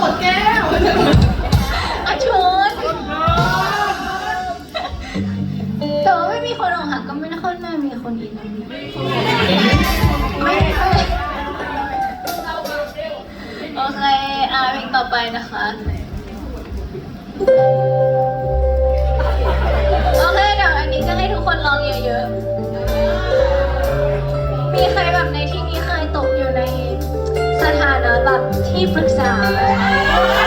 หมดแก้วอาชนแต่ว่าไม่มีคนออกหักก็ไม่ค่อยน่มีคนอินนไม่ค่โอเคอ่าวิ่งต่อไปนะคะโอเคเดี๋ยวอันนี้จะให้ทุกคนลองเยอะๆ for example.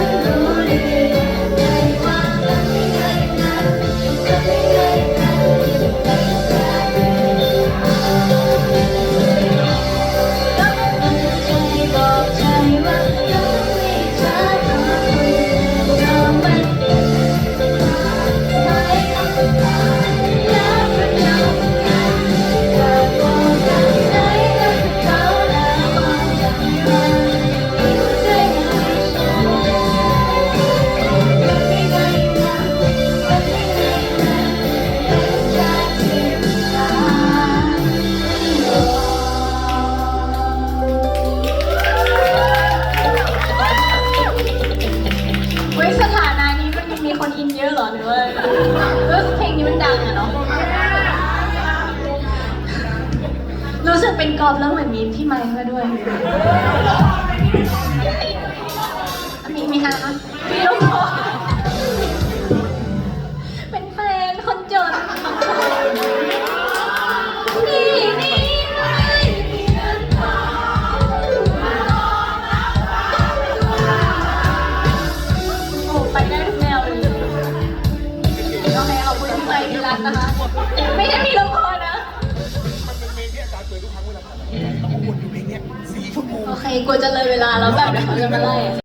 love. เป็นกอบแล้วเหมือนมีพี่ไมค์มาด้วย กลัวจะเลยเวลาแล้วแบบเดี๋ยวเขาจะมาไล่